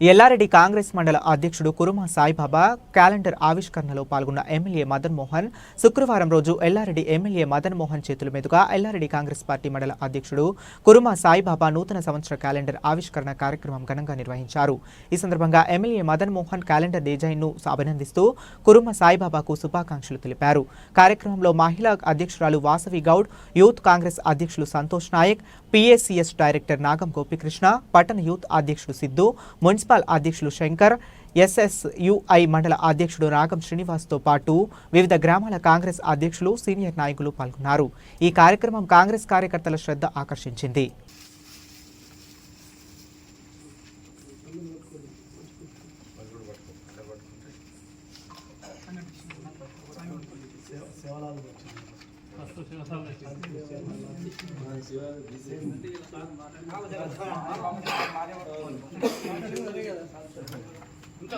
ఎల్లారెడ్డి కాంగ్రెస్ మండల అధ్యక్షుడు Kurama Saibaba calendar ఆవిష్కరణలో పాల్గొన్న ఎమ్మెల్యే మదన్ మోహన్ శుక్రవారం రోజు ఎల్లారెడ్డి ఎమ్మెల్యే మదన్ మోహన్ చేతుల మీదుగా ఎల్లారెడ్డి కాంగ్రెస్ పార్టీ మండల అధ్యక్షుడు కురుమా సాయిబాబా నూతన సంవత్సర క్యాలెండర్ ఆవిష్కరణ కార్యక్రమం ఘనంగా నిర్వహించారు. ఈ సందర్భంగా ఎమ్మెల్యే మదన్ మోహన్ క్యాలెండర్ డిజైన్ను అభినందిస్తూ కురుమ సాయిబాబాకు శుభాకాంక్షలు తెలిపారు. కార్యక్రమంలో మహిళా అధ్యక్షురాలు వాసవి గౌడ్ యూత్ కాంగ్రెస్ అధ్యక్షులు సంతోష్ నాయక్ పిఎస్సిఎస్ డైరెక్టర్ నాగం గోపికృష్ణ పట్టణ యూత్ అధ్యక్షుడు సిద్ధు మున్సిపల్ మున్సిపల్ అధ్యక్షులు శంకర్ ఎస్ఎస్యుఐ మండల అధ్యక్షుడు రాగం శ్రీనివాస్తో పాటు వివిధ గ్రామాల కాంగ్రెస్ అధ్యక్షులు సీనియర్ నాయకులు పాల్గొన్నారు. ఈ కార్యక్రమం కాంగ్రెస్ కార్యకర్తల శ్రద్ధ ఆకర్షించింది. ఇంకా